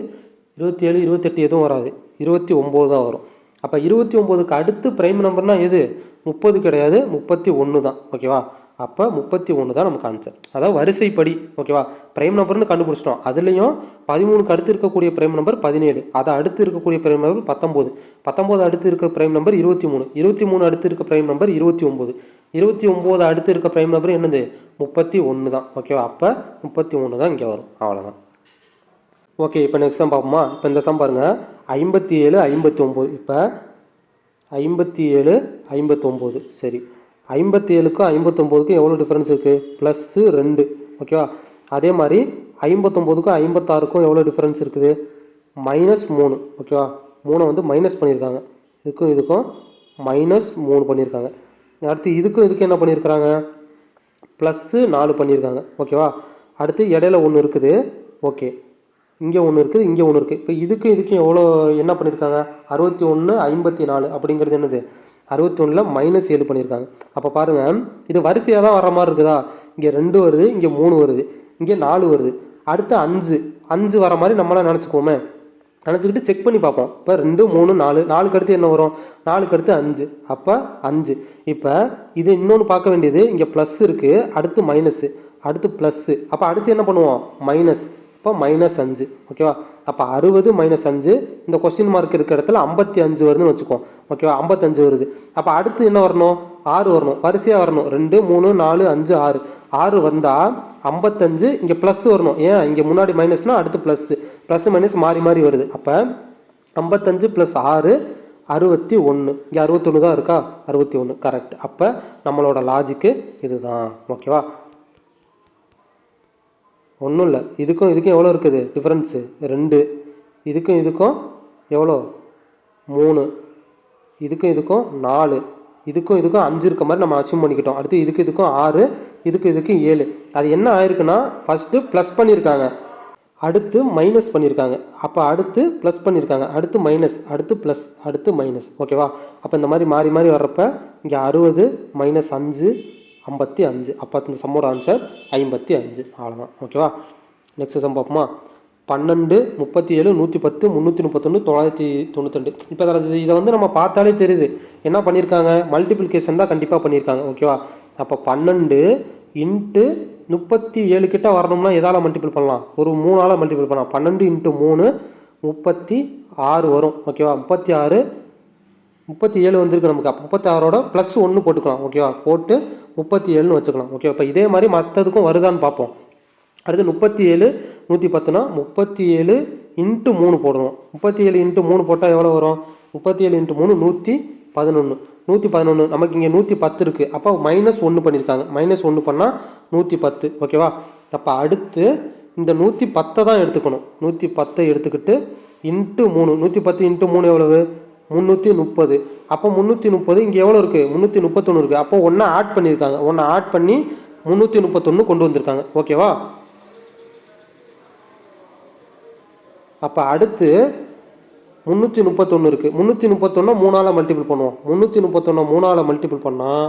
A: இருபத்தி ஏழு இருபத்தெட்டு எதுவும் வராது. இருபத்தி ஒம்பது தான் வரும். அப்போ இருபத்தி ஒம்போதுக்கு அடுத்து பிரைம் நம்பர்னால் எது? முப்பது கிடையாது முப்பத்தி ஒன்று தான். ஓகேவா அப்போ முப்பத்தி ஒன்று தான் நமக்கு ஆன்சர் அதாவது வரிசைப்படி ஓகேவா பிரைம் நம்பர்னு கண்டுபிடிச்சிட்டோம். அதுலேயும் பதிமூணுக்கு அடுத்து இருக்கக்கூடிய பிரைம் நம்பர் பதினேழு. அதை அடுத்து இருக்கக்கூடிய பிரைம் நம்பர் பத்தொம்போது பத்தொம்போது அடுத்து இருக்க பிரைம் நம்பர் இருபத்தி மூணு. இருபத்தி மூணு அடுத்து இருக்க பிரைம் நம்பர் இருபத்தி ஒம்பது இருபத்தி ஒம்பது அடுத்து இருக்க பிரைம் நம்பர் என்னது? முப்பத்தி ஒன்று தான். ஓகேவா அப்போ முப்பத்தி ஒன்று தான் இங்கே வரும். அவ்வளோதான் ஓகே இப்போ நெக்ஸ்ட் சம் பார்ப்போமா? இப்போ இந்த சம் பாருங்கள் ஐம்பத்தி ஏழு ஐம்பத்தி ஒம்பது இப்போ ஐம்பத்தி ஏழு ஐம்பத்தொம்போது. சரி. ஐம்பத்தி ஏழுக்கும் ஐம்பத்தொம்போதுக்கும் எவ்வளோ டிஃப்ரென்ஸ் இருக்குது ப்ளஸ்ஸு ரெண்டு. ஓகேவா அதே மாதிரி ஐம்பத்தொம்போதுக்கும் ஐம்பத்தாறுக்கும் எவ்வளோ டிஃப்ரென்ஸ் இருக்குது? மைனஸ் மூணு. ஓகேவா மூணை வந்து மைனஸ் பண்ணியிருக்காங்க. இதுக்கும் இதுக்கும் மைனஸ் மூணு பண்ணியிருக்காங்க. அடுத்து இதுக்கும் இதுக்கும் என்ன பண்ணியிருக்கிறாங்க? ப்ளஸ்ஸு நாலு பண்ணியிருக்காங்க. ஓகேவா அடுத்து இடையில ஒன்று இருக்குது. ஓகே இங்கே ஒன்று இருக்குது இங்கே ஒன்று இருக்குது. இப்போ இதுக்கும் இதுக்கும் எவ்வளோ என்ன பண்ணியிருக்காங்க அறுபத்தி ஒன்று ஐம்பத்தி நாலு அப்படிங்கிறது என்னது? அறுபத்தி ஒன்றில் மைனஸ் ஏழு பண்ணியிருக்காங்க அப்போ பாருங்கள் இது வரிசையாக தான் வர மாதிரி இருக்குதா? இங்கே ரெண்டு வருது இங்கே மூணு வருது இங்கே நாலு வருது. அடுத்து அஞ்சு அஞ்சு வர மாதிரி நம்மளாம் நினச்சிக்குவோமே. நினச்சிக்கிட்டு செக் பண்ணி பார்ப்போம். இப்போ ரெண்டு மூணு நாலு நாலுக்கு அடுத்து என்ன வரும்? நாலுக்கு அடுத்து அஞ்சு. அப்போ அஞ்சு. இப்போ இது இன்னொன்று பார்க்க வேண்டியது இங்கே ப்ளஸ் இருக்குது அடுத்து மைனஸு அடுத்து ப்ளஸ்ஸு அப்போ அடுத்து என்ன பண்ணுவோம்? மைனஸ் இப்போ மைனஸ் அஞ்சு ஓகேவா அப்போ அறுபது மைனஸ் அஞ்சு இந்த கொஸ்டின் மார்க் இருக்கிற இடத்துல ஐம்பத்தி அஞ்சு வருதுன்னு வச்சுக்கோ ஓகேவா ஐம்பத்தஞ்சு வருது. அப்போ அடுத்து என்ன வரணும்? ஆறு வரணும். வரிசையாக வரணும். ரெண்டு மூணு நாலு அஞ்சு ஆறு. ஆறு வந்தால் ஐம்பத்தஞ்சு இங்கே ப்ளஸ் வரணும். ஏன்? இங்கே முன்னாடி மைனஸ்னால் அடுத்து ப்ளஸ்ஸு ப்ளஸ் மைனஸ் மாறி மாறி வருது. அப்போ ஐம்பத்தஞ்சு ப்ளஸ் ஆறு அறுபத்தி ஒன்று இங்கே அறுபத்தொன்று தான் இருக்கா? அறுபத்தி ஒன்று கரெக்ட் அப்போ நம்மளோட லாஜிக்கு இதுதான். ஓகேவா ஒன்றும் இல்லை. இதுக்கும் இதுக்கும் எவ்வளோ இருக்குது? டிஃப்ரென்ஸு ரெண்டு. இதுக்கும் இதுக்கும் எவ்வளோ மூணு. இதுக்கும் இதுக்கும் நாலு. இதுக்கும் இதுக்கும் அஞ்சு இருக்க மாதிரி நம்ம அசியூம் பண்ணிக்கிட்டோம். அடுத்து இதுக்கு இதுக்கும் ஆறு. இதுக்கு இதுக்கும் ஏழு. அது என்ன ஆயிருக்குன்னா ஃபஸ்ட்டு ப்ளஸ் பண்ணியிருக்காங்க அடுத்து மைனஸ் பண்ணியிருக்காங்க அப்போ அடுத்து ப்ளஸ் பண்ணியிருக்காங்க அடுத்து மைனஸ் அடுத்து ப்ளஸ் அடுத்து மைனஸ் ஓகேவா அப்போ இந்த மாதிரி மாறி மாறி வர்றப்ப இங்கே அறுபது மைனஸ் அஞ்சு ஐம்பத்தி அஞ்சு. அப்போ இந்த சம்மோட ஆன்சர் ஐம்பத்தி அஞ்சு. அவ்வளோதான் ஓகேவா நெக்ஸ்ட் சம் பார்ப்போமா? பன்னெண்டு முப்பத்தி ஏழு நூற்றி பத்து முந்நூற்றி முப்பத்தொன்று தொள்ளாயிரத்தி தொண்ணூத்தெண்டு. இப்போ தரது இதை வந்து நம்ம பார்த்தாலே தெரியுது. என்ன பண்ணியிருக்காங்க மல்டிப்ளிகேஷன் தான் கண்டிப்பாக பண்ணியிருக்காங்க ஓகேவா அப்போ பன்னெண்டு இன்ட்டு முப்பத்தி ஏழு கிட்ட வரணும்னா எதால் மல்டிபிள் பண்ணலாம்? ஒரு மூணால் மல்டிபிள் பண்ணலாம். பன்னெண்டு இன்ட்டு மூணு முப்பத்தி ஆறு வரும். ஓகேவா முப்பத்தி ஆறு முப்பத்தி ஏழு வந்திருக்கு நமக்கு. அப்போ முப்பத்தி ஆறோட ப்ளஸ் ஒன்று போட்டுக்கலாம் ஓகேவா போட்டு முப்பத்தி ஏழுன்னு வச்சுக்கலாம் ஓகே இப்போ இதே மாதிரி மற்றதுக்கும் வருதான்னு பார்ப்போம். அடுத்து முப்பத்தி ஏழு நூற்றி பத்துனா முப்பத்தி ஏழு இன்ட்டு மூணு போடணும். முப்பத்தி ஏழு இன்ட்டு மூணு போட்டால் எவ்வளோ வரும்? முப்பத்தி ஏழு இன்ட்டு மூணு நூற்றி பதினொன்று நூற்றி பதினொன்று நமக்கு இங்கே நூற்றி பத்து இருக்குது அப்போ மைனஸ் ஒன்று பண்ணியிருக்காங்க மைனஸ் ஒன்று பண்ணால் நூற்றி பத்து ஓகேவா அப்போ அடுத்து இந்த நூற்றி பத்தை தான் எடுத்துக்கணும். நூற்றி பத்தை எடுத்துக்கிட்டு இன்ட்டு மூணு. நூற்றி பத்து இன்ட்டு மூணு எவ்வளவு? முந்நூற்றி முப்பது. அப்போ முந்நூற்றி முப்பது இங்கே எவ்வளோ இருக்குது முந்நூற்றி முப்பத்தொன்று இருக்குது அப்போ ஒன்றை ஆட் பண்ணியிருக்காங்க. ஒன்றை ஆட் பண்ணி முந்நூற்றி முப்பத்தொன்று கொண்டு வந்திருக்காங்க. ஓகேவா அப்போ அடுத்து முந்நூற்றி முப்பத்தொன்று இருக்குது முந்நூற்றி முப்பத்தொன்னா மூணால் மல்டிபிள் பண்ணுவோம். முந்நூற்றி முப்பத்தொன்று மூணால் மல்டிபிள் பண்ணால்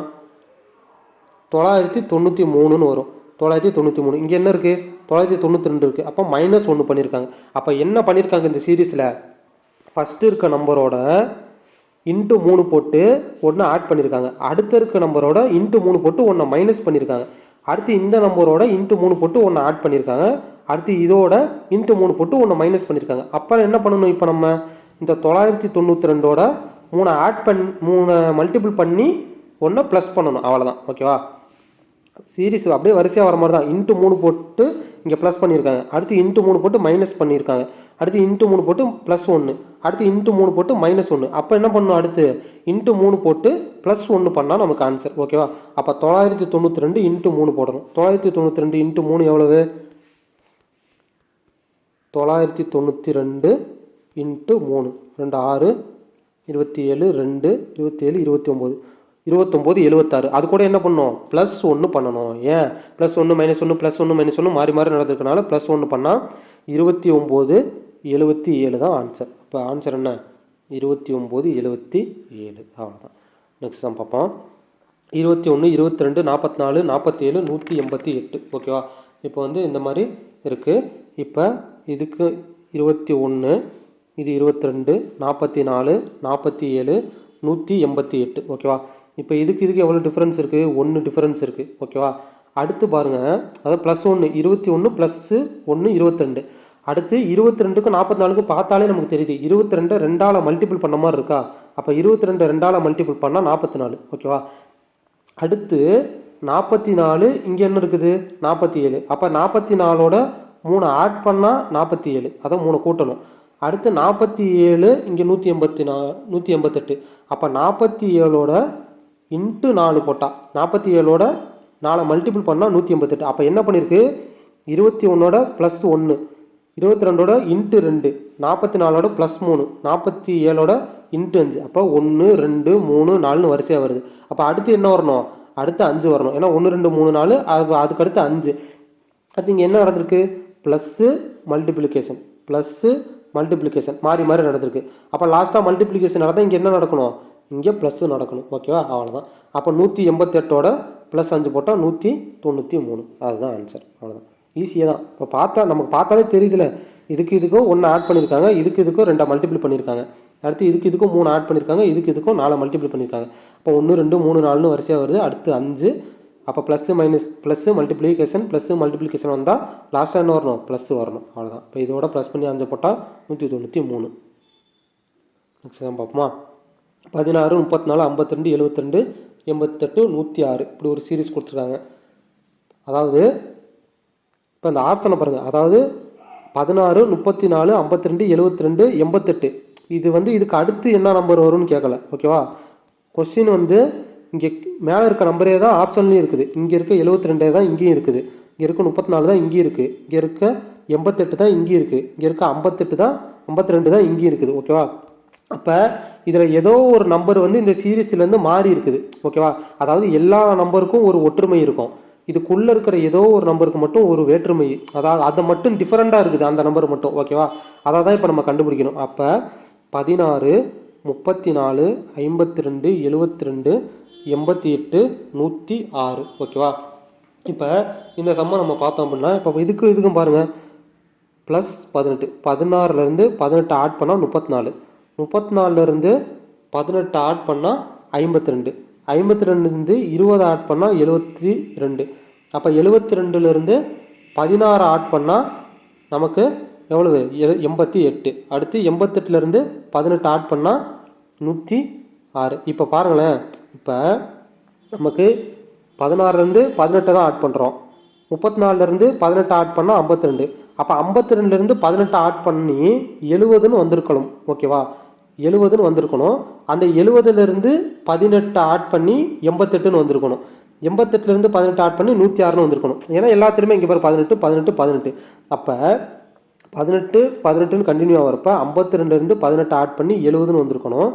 A: தொள்ளாயிரத்தி தொண்ணூற்றி மூணுன்னு வரும். தொள்ளாயிரத்தி தொண்ணூற்றி மூணு. இங்கே என்ன இருக்குது தொள்ளாயிரத்தி தொண்ணூற்றி ரெண்டு இருக்குது அப்போ மைனஸ் ஒன்று பண்ணியிருக்காங்க. அப்போ என்ன பண்ணியிருக்காங்க இந்த சீரீஸில் ஃபஸ்ட்டு இருக்க நம்பரோட இன்ட்டு மூணு போட்டு ஒன்று ஆட் பண்ணியிருக்காங்க அடுத்த இருக்க நம்பரோட இன்ட்டு மூணு போட்டு ஒன்றை மைனஸ் பண்ணியிருக்காங்க அடுத்து இந்த நம்பரோட இன்ட்டு மூணு போட்டு ஒன்று ஆட் பண்ணியிருக்காங்க அடுத்து இதோட இன்ட்டு மூணு போட்டு ஒன்று மைனஸ் பண்ணியிருக்காங்க அப்புறம் என்ன பண்ணணும் இப்போ நம்ம? இந்த தொள்ளாயிரத்தி தொண்ணூற்றி ரெண்டோட மூணை ஆட் பண் மூணை மல்டிபிள் பண்ணி ஒன்றை ப்ளஸ் பண்ணணும். அவ்வளோதான் ஓகேவா சீரிஸ் அப்படியே வரிசையாக வர மாதிரி தான் இன்ட்டு மூணு போட்டு இங்கே ப்ளஸ் பண்ணியிருக்காங்க அடுத்து இன்ட்டு மூணு போட்டு மைனஸ் பண்ணியிருக்காங்க அடுத்து இன்ட்டு மூணு போட்டு ப்ளஸ் ஒன்று அடுத்து இன்ட்டு மூணு போட்டு மைனஸ் ஒன்று அப்போ என்ன பண்ணணும் அடுத்து? இன்ட்டு மூணு போட்டு ப்ளஸ் ஒன்று பண்ணால் நமக்கு ஆன்சர் ஓகேவா அப்போ தொள்ளாயிரத்தி தொண்ணூற்றி ரெண்டு இன்ட்டு மூணு போடணும். தொள்ளாயிரத்தி தொண்ணூற்றி ரெண்டு இன்ட்டு மூணு எவ்வளவு? தொள்ளாயிரத்தி தொண்ணூற்றி ரெண்டு இன்ட்டு மூணு. ரெண்டு ஆறு இருபத்தி ஏழு ரெண்டு இருபத்தி ஏழு இருபத்தி ஒம்பது. இருபத்தொம்போது எழுபத்தாறு அது கூட என்ன பண்ணோம்? ப்ளஸ் ஒன்று பண்ணணும். ஏன்? ப்ளஸ் ஒன்று மைனஸ் ஒன்று ப்ளஸ் ஒன்று மைனஸ் ஒன்று மாறி மாறி நடந்திருக்கனால ப்ளஸ் ஒன்று பண்ணால் இருபத்தி ஒம்பது எழுபத்தி ஏழு தான் ஆன்சர் இப்போ ஆன்சர் என்ன? இருபத்தி ஒம்பது எழுபத்தி ஏழு. அவ்வளோதான் நெக்ஸ்ட் தான் பார்ப்போம். இருபத்தி ஒன்று இருபத்தி ரெண்டு நாற்பத்தி நாலு நாற்பத்தி ஏழு நூற்றி எண்பத்தி எட்டு. ஓகேவா இப்போ வந்து இந்த மாதிரி இருக்குது இப்போ இதுக்கு இருபத்தி ஒன்று இது இருபத்தி ரெண்டு நாற்பத்தி நாலு நாற்பத்தி ஏழு நூற்றி எண்பத்தி எட்டு. ஓகேவா இப்போ இதுக்கு இதுக்கு எவ்வளோ டிஃப்ரென்ஸ் இருக்குது ஒன்று டிஃப்ரென்ஸ் இருக்குது ஓகேவா அடுத்து பாருங்கள் அதாவது ப்ளஸ் ஒன்று இருபத்தி ஒன்று ப்ளஸ்ஸு ஒன்று இருபத்தி ரெண்டு. அடுத்து இருபத்தி ரெண்டுக்கும் நாற்பத்தி நாலுக்கும் பார்த்தாலே நமக்கு தெரியுது. இருபத்தி ரெண்டு ரெண்டால் மல்டிபிள் பண்ண மாதிரி இருக்கா? அப்போ இருபத்தி ரெண்டு ரெண்டால் மல்டிபிள் பண்ணால் நாற்பத்தி நாலு ஓகேவா அடுத்து நாற்பத்தி நாலு இங்கே என்ன இருக்குது? நாற்பத்தி ஏழு அப்போ நாற்பத்தி நாலோட மூணு ஆட் பண்ணால் நாற்பத்தி ஏழு அதை மூணு கூட்டணும். அடுத்து நாற்பத்தி ஏழு இங்கே நூற்றி எண்பத்தி நா நூற்றி எண்பத்தெட்டு. அப்போ நாற்பத்தி ஏழோட இன்ட்டு நாலு போட்டால் நாற்பத்தி ஏழோட நாலு மல்டிபிள் பண்ணால் நூற்றி எண்பத்தெட்டு. அப்போ என்ன பண்ணியிருக்கு இருபத்தி ஒன்றோட ப்ளஸ் ஒன்று இருபத்தி ரெண்டோட இன்ட்டு ரெண்டு நாற்பத்தி நாலோட ப்ளஸ் மூணு நாற்பத்தி ஏழோட இன்ட்டு அஞ்சு. அப்போ ஒன்று ரெண்டு மூணு நாலுன்னு வரிசையாக வருது. அப்போ அடுத்து என்ன வரணும்? அடுத்து அஞ்சு வரணும். ஏன்னா ஒன்று ரெண்டு மூணு நாலு அது அதுக்கு அடுத்து அஞ்சு. அடுத்து இங்கே என்ன நடந்திருக்கு? ப்ளஸ்ஸு மல்டிப்ளிகேஷன் ப்ளஸ்ஸு மல்டிப்ளிகேஷன் மாறி மாறி நடந்திருக்கு. அப்போ லாஸ்ட்டாக மல்டிப்ளிகேஷன் நடந்தால் இங்கே என்ன நடக்கணும்? இங்கே ப்ளஸ்ஸு நடக்கணும். ஓகேவா அவ்வளோதான் அப்போ நூற்றி எண்பத்தெட்டோட ப்ளஸ் அஞ்சு போட்டால் நூற்றி தொண்ணூற்றி மூணு. அதுதான் ஆன்சர் அவ்வளோதான் ஈஸியாக தான். இப்போ பார்த்தா நமக்கு பார்த்தாலே தெரியுதுல. இதுக்கு இதுக்கும் ஒன்று ஆட் பண்ணியிருக்காங்க இதுக்கு இதுக்கும் ரெண்டாக மல்டிபிள் பண்ணியிருக்காங்க அடுத்து இதுக்கு இதுக்கும் மூணு ஆட் பண்ணியிருக்காங்க இதுக்கு இதுக்கும் நாலு மல்டிபிள் பண்ணியிருக்காங்க அப்போ ஒன்று ரெண்டு மூணு நாலுன்னு வரிசையாக வருது. அடுத்து அஞ்சு. அப்போ plus minus plus multiplication plus multiplication வந்தால் லாஸ்ட்டாக என்ன வரணும்? ப்ளஸ் வரணும். அவ்வளோதான் இப்போ இதோட ப்ளஸ் பண்ணி அஞ்சு போட்டால் நூற்றி தொண்ணூற்றி மூணு. நெக்ஸ்ட் தான் பார்ப்போமா? பதினாறு முப்பத்தி நாலு ஐம்பத்தி ரெண்டு எழுபத்தி ரெண்டு எண்பத்தெட்டு நூற்றி ஆறு. இப்படி ஒரு சீரிஸ் கொடுத்துருக்காங்க. அதாவது இப்போ இந்த ஆப்ஷனை பாருங்கள் அதாவது பதினாறு முப்பத்தி நாலு ஐம்பத்தி ரெண்டு எழுபத்தி ரெண்டு எண்பத்தெட்டு. இது வந்து இதுக்கு அடுத்து என்ன நம்பர் வரும்னு கேட்கல ஓகேவா கொஸ்டின் வந்து இங்கே மேலே இருக்க நம்பரே தான் ஆப்ஷன்லேயும் இருக்குது. இங்கே இருக்க எழுபத்தி ரெண்டே தான் இங்கேயும் இருக்குது. இங்கே இருக்க முப்பத்தி நாலு தான் இங்கேயும் இருக்குது இங்கே இருக்க எண்பத்தெட்டு தான் இங்கே இருக்குது இங்கே இருக்க ஐம்பத்தெட்டு தான் ஐம்பத்தி ரெண்டு தான் இங்கேயும் இருக்குது. ஓகேவா அப்போ இதில் ஏதோ ஒரு நம்பர் வந்து இந்த சீரீஸ்லேருந்து மாறி இருக்குது. ஓகேவா அதாவது எல்லா நம்பருக்கும் ஒரு ஒற்றுமை இருக்கும். இதுக்குள்ளே இருக்கிற ஏதோ ஒரு நம்பருக்கு மட்டும் ஒரு வேற்றுமை அதாவது அதை மட்டும் டிஃப்ரெண்ட்டாக இருக்குது அந்த நம்பர் மட்டும் ஓகேவா அதை தான் இப்போ நம்ம கண்டுபிடிக்கணும். அப்போ பதினாறு முப்பத்தி நாலு ஐம்பத்தி ரெண்டு எழுபத்தி ரெண்டு எண்பத்தி எட்டு நூற்றி ஆறு ஓகேவா இப்போ இந்த சம்மை நம்ம பார்த்தோம் அப்படின்னா இப்போ இதுக்கு இதுக்கும் பாருங்கள் ப்ளஸ் பதினெட்டு பதினாறுலேருந்து பதினெட்டு ஆட் பண்ணால் முப்பத்தி நாலு முப்பத்தி நாலுலேருந்து பதினெட்டு ஆட் பண்ணால் ஐம்பத்தி ரெண்டு ஐம்பத்தி ரெண்டுலேருந்து இருபது ஆட் பண்ணால் எழுபத்தி ரெண்டு அப்போ எழுபத்தி ரெண்டுலேருந்து பதினாறு ஆட் பண்ணால் நமக்கு எவ்வளவு? எ- எண்பத்தி எட்டு. அடுத்து எண்பத்தெட்டுலேருந்து பதினெட்டு ஆட் பண்ணால் நூற்றி ஆறு இப்போ பாருங்களேன். இப்போ நமக்கு பதினாறுலேருந்து பதினெட்டு தான் ஆட் பண்ணுறோம் முப்பத்தி நாலுலேருந்து பதினெட்டு ஆட் பண்ணால் ஐம்பத்தி ரெண்டு அப்போ ஐம்பத்தி ரெண்டுலேருந்து பதினெட்டு ஆட் பண்ணி எழுபதுன்னு வந்திருக்கணும். ஓகேவா? எழுபதுன்னு வந்திருக்கணும். அந்த எழுபதுலேருந்து பதினெட்டு ஆட் பண்ணி எண்பத்தெட்டுன்னு வந்திருக்கணும். எண்பத்தெட்டுலேருந்து பதினெட்டு ஆட் பண்ணி நூற்றி ஆறுன்னு வந்திருக்கணும். ஏன்னா எல்லாத்துலேயுமே இங்கே பாரு பதினெட்டு பதினெட்டு பதினெட்டு. அப்போ பதினெட்டு பதினெட்டுன்னு கண்டினியூ ஆகிறப்ப ஐம்பத்தி ரெண்டுலேருந்து பதினெட்டு ஆட் பண்ணி எழுபதுன்னு வந்திருக்கணும்.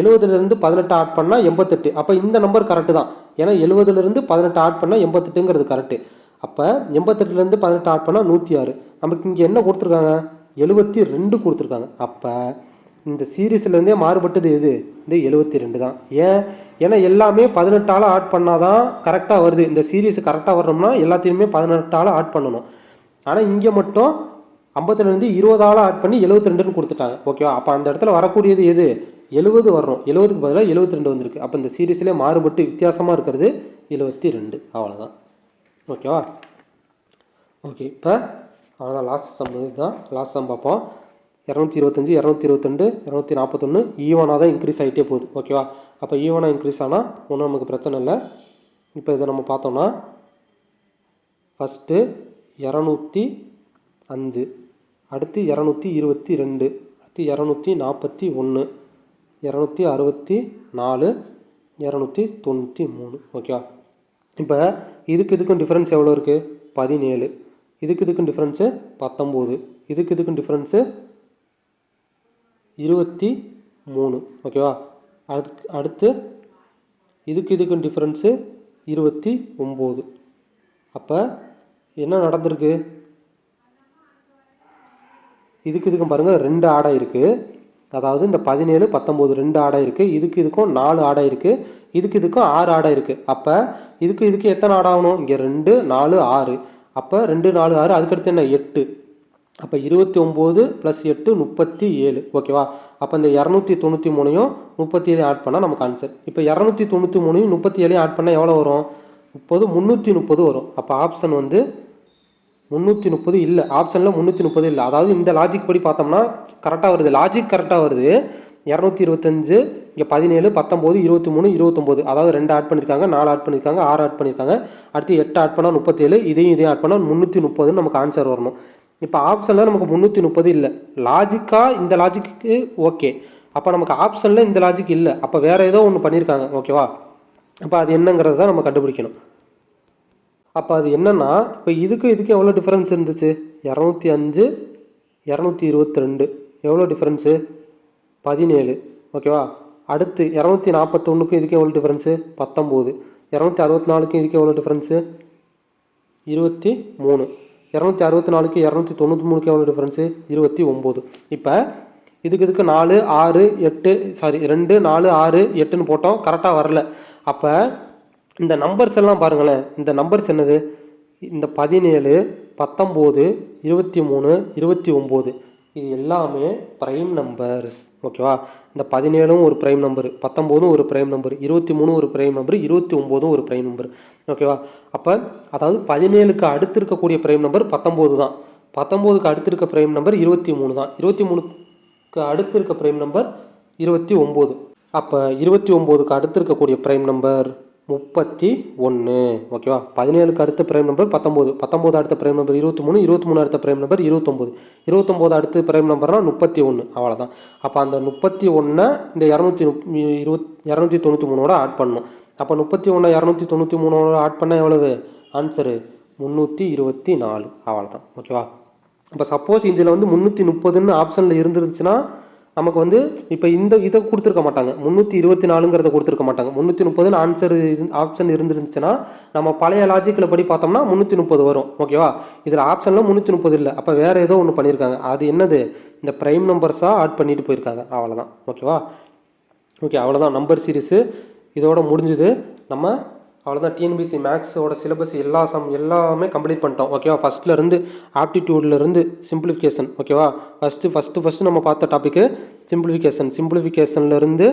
A: எழுபதுலேருந்து பதினெட்டு ஆட் பண்ணால் எண்பத்தெட்டு. அப்போ இந்த நம்பர் கரெக்டு தான். ஏன்னா எழுபதுலேருந்து பதினெட்டு ஆட் பண்ணால் எண்பத்தெட்டுங்கிறது கரெக்டு அப்போ எண்பத்தெட்டுலேருந்து பதினெட்டு ஆட் பண்ணால் நூற்றி ஆறு நமக்கு இங்கே என்ன கொடுத்துருக்காங்க? எழுபத்தி ரெண்டு கொடுத்துருக்காங்க. அப்போ இந்த சீரீஸ்லேருந்தே மாறுபட்டது எது? இந்த எழுபத்தி ரெண்டு தான். ஏன்? ஏன்னா எல்லாமே பதினெட்டால் ஆட் பண்ணால் தான் கரெக்டாக வருது. இந்த சீரீஸ் கரெக்டாக வரணும்னா எல்லாத்தையுமே பதினெட்டால் ஆட் பண்ணணும். ஆனால் இங்கே மட்டும் ஐம்பத்திலேருந்து இருபதால் ஆட் பண்ணி எழுபத்தி ரெண்டுன்னு கொடுத்துட்டாங்க. ஓகேவா? அப்போ அந்த இடத்துல வரக்கூடியது எது? எழுபது வரணும் எழுபதுக்கு பதிலாக எழுபத்தி ரெண்டு வந்திருக்கு. அப்போ இந்த சீரீஸ்லேயே மாறுபட்டு வித்தியாசமாக இருக்கிறது எழுபத்தி ரெண்டு அவ்வளோதான் ஓகேவா? ஓகே இப்போ அவ்வளோதான் லாஸ்ட் சம் இதுதான். லாஸ்ட் சம் பார்ப்போம். இரநூத்தி இருபத்தஞ்சி இரநூத்தி இருபத்தெண்டு இரநூத்தி நாற்பத்தொன்று ஈவனாக தான் இன்க்ரீஸ் ஆகிட்டே போகுது. ஓகேவா அப்போ ஈவனாக இன்க்ரீஸ் ஆனால் ஒன்றும் நமக்கு பிரச்சனை இல்லை. இப்போ இதை நம்ம பார்த்தோம்னா ஃபஸ்ட்டு இரநூத்தி அஞ்சு அடுத்து இரநூத்தி இருபத்தி ரெண்டு அடுத்து இரநூத்தி நாற்பத்தி ஒன்று இரநூத்தி அறுபத்தி நாலு இரநூத்தி தொண்ணூற்றி மூணு. ஓகேவா இப்போ இதுக்கு இதுக்கும் டிஃப்ரென்ஸ் எவ்வளோ இருக்குது பதினேழு. இதுக்கு இதுக்கும் டிஃப்ரென்ஸு பத்தொம்போது. இதுக்கு இதுக்கும் டிஃப்ரென்ஸு இருபத்தி மூணு. ஓகேவா அதுக்கு அடுத்து இதுக்கு இதுக்கும் டிஃப்ரென்ஸு இருபத்தி ஒம்பது. அப்போ என்ன நடந்திருக்கு? இதுக்கு இதுக்கும் பாருங்கள் ரெண்டு ஆடை இருக்குது அதாவது இந்த பதினேழு பத்தொம்போது ரெண்டு ஆடை இருக்குது இதுக்கு இதுக்கும் நாலு ஆடை இருக்குது இதுக்கு இதுக்கும் ஆறு ஆடை இருக்குது அப்போ இதுக்கு இதுக்கு எத்தனை ஆடை ஆகணும்? இங்கே ரெண்டு நாலு ஆறு. அப்போ ரெண்டு நாலு ஆறு. அதுக்கடுத்து என்ன? எட்டு. அப்போ இருபத்தி ஒம்பது ப்ளஸ் எட்டு முப்பத்தி ஏழு. ஓகேவா அப்போ இந்த இரநூத்தி தொண்ணூற்றி மூணையும் முப்பத்தி ஏழு ஆட் பண்ணால் நமக்கு ஆன்சர் இப்போ இரநூத்தி தொண்ணூற்றி மூணையும் முப்பத்தி ஏழையும் ஆட் பண்ணால் எவ்வளோ வரும்? முப்பது முந்நூற்றி முப்பது வரும். அப்போ ஆப்ஷன் வந்து முந்நூற்றி முப்பது இல்லை. ஆப்ஷனில் முந்நூற்றி முப்பது இல்லை. அதாவது இந்த லாஜிக் படி பார்த்தோம்னா கரெக்டாக வருது. லாஜிக் கரெக்டாக வருது. இரநூத்தி இருபத்தஞ்சு இங்கே பதினேழு பத்தொம்போது இருபத்தி மூணு இருபத்தொம்போது அதாவது ரெண்டு ஆட் பண்ணியிருக்காங்க நாலு ஆட் பண்ணியிருக்காங்க ஆறு ஆட் பண்ணியிருக்காங்க அடுத்து எட்டு ஆட் பண்ணால் முப்பத்தேழு இதையும் இதையும் ஆட் பண்ணால் முந்நூற்றி முப்பதுன்னு நமக்கு ஆன்சர் வரணும். இப்போ ஆப்ஷனில் நமக்கு முந்நூற்றி முப்பது இல்லை. லாஜிக்காக இந்த லாஜிக்கு ஓகே அப்போ நமக்கு ஆப்ஷனில் இந்த லாஜிக் இல்லை. அப்போ வேறு ஏதோ ஒன்று பண்ணியிருக்காங்க ஓகேவா அப்போ அது என்னங்கிறத தான் நம்ம கண்டுபிடிக்கணும். அப்போ அது என்னென்னா இப்போ இதுக்கு இதுக்கு எவ்வளோ டிஃப்ரென்ஸ் இருந்துச்சு? இரநூத்தி அஞ்சு இரநூத்தி இருபத்தி ரெண்டு. எவ்வளோ டிஃப்ரென்ஸு பதினேழு. ஓகேவா அடுத்து இரநூத்தி நாற்பத்தொன்றுக்கும் இதுக்கு எவ்வளோ டிஃப்ரென்ஸு பத்தொம்போது. இரநூத்தி அறுபத்தி நாலுக்கும் இதுக்கு எவ்வளோ டிஃப்ரென்ஸு இருபத்தி மூணு. இரநூத்தி அறுபத்தி நாலுக்கு இரநூத்தி தொண்ணூற்றி மூணுக்கு எவ்வளோ டிஃப்ரென்ஸு இருபத்தி ஒம்பது. இப்போ இதுக்கு இதுக்கு நாலு ஆறு எட்டு சாரி ரெண்டு நாலு ஆறு எட்டுன்னு போட்டோம். கரெக்டாக வரல. அப்போ இந்த நம்பர்ஸ் எல்லாம் பாருங்களேன். இந்த நம்பர்ஸ் என்னது? இந்த பதினேழு பத்தொம்போது இருபத்தி மூணு இருபத்தி ஒம்பது. இது எல்லாமே ப்ரைம் நம்பர்ஸ் ஓகேவா இந்த பதினேழும் ஒரு ப்ரைம் நம்பர் பத்தொம்போதும் ஒரு ப்ரைம் நம்பர் இருபத்தி மூணு ஒரு ப்ரைம் நம்பர் இருபத்தி ஒம்போதும் ஒரு ப்ரைம் நம்பர் ஓகேவா அப்போ அதாவது பதினேழுக்கு அடுத்து இருக்கக்கூடிய ப்ரைம் நம்பர் பத்தொம்போது தான். பத்தொம்போதுக்கு அடுத்து இருக்க ப்ரைம் நம்பர் இருபத்தி மூணு தான். இருபத்தி மூணுக்கு அடுத்து இருக்க ப்ரைம் நம்பர் இருபத்தி ஒம்பது அப்போ இருபத்தி ஒம்போதுக்கு அடுத்து இருக்கக்கூடிய ப்ரைம் நம்பர் முப்பத்தி ஒன்று ஓகேவா? பதினேழுக்கு அடுத்த பிரைம் நம்பர் பத்தொம்போது பத்தொம்போது அடுத்த பிரைம் நம்பர் இருபத்தி மூணு. இருபத்தி மூணு அடுத்த பிரைம் நம்பர் இருபத்தொம்போது இருபத்தொம்போது அடுத்த பிரைம் நம்பர்னா முப்பத்தி ஒன்று அவ்வளோதான் அப்போ அந்த முப்பத்தி ஒன்றை இந்த இரநூத்தி இருபத் இரநூத்தி தொண்ணூற்றி மூணோட ஆட் பண்ணணும். அப்போ முப்பத்தி ஒன்றை இரநூத்தி தொண்ணூற்றி மூணோட ஆட் பண்ணால் எவ்வளவு? ஆன்சரு முந்நூற்றி இருபத்தி நாலு. அவ்வளோதான் ஓகேவா? இப்போ சப்போஸ் இதில் வந்து முந்நூற்றி முப்பதுன்னு ஆப்ஷனில் இருந்துருந்துச்சுன்னா நமக்கு வந்து இப்போ இந்த இதை கொடுத்துருக்க மாட்டாங்க. முந்நூற்றி இருபத்தி நாலுங்கிறத கொடுத்துருக்க மாட்டாங்க. முந்நூற்றி முப்பதுன்னு ஆன்சர் ஆப்ஷன் இருந்துருந்துச்சுன்னா நம்ம பழைய லாஜிக்கில் படி பார்த்தோம்னா முந்நூற்றி முப்பது வரும். ஓகேவா இதில் ஆப்ஷனில் முந்நூற்றி முப்பது இல்லை. அப்போ வேறு ஏதோ ஒன்று பண்ணியிருக்காங்க அது என்னது? இந்த ப்ரைம் நம்பர்ஸாக ஆட் பண்ணிட்டு போயிருக்காங்க. அவ்வளோதான் ஓகேவா ஓகே அவ்வளோதான் நம்பர் சீரிஸு இதோட முடிஞ்சுது. நம்ம அவ்வளோதான் டிஎன்பிசி மேக்ஸோட சிலபஸ் எல்லா சம் எல்லாமே கம்ப்ளீட் பண்ணிட்டோம். ஓகேவா ஃபஸ்ட்லேருந்து ஆப்டிடியூட்லேருந்து சிம்பிளிஃபிகேஷன் ஓகேவா ஃபஸ்ட்டு ஃபஸ்ட்டு ஃபஸ்ட்டு நம்ம பார்த்த டாப்பிக்கு சிம்பிளிஃபிகேஷன் சிம்பிளிஃபிகேஷன்லேருந்து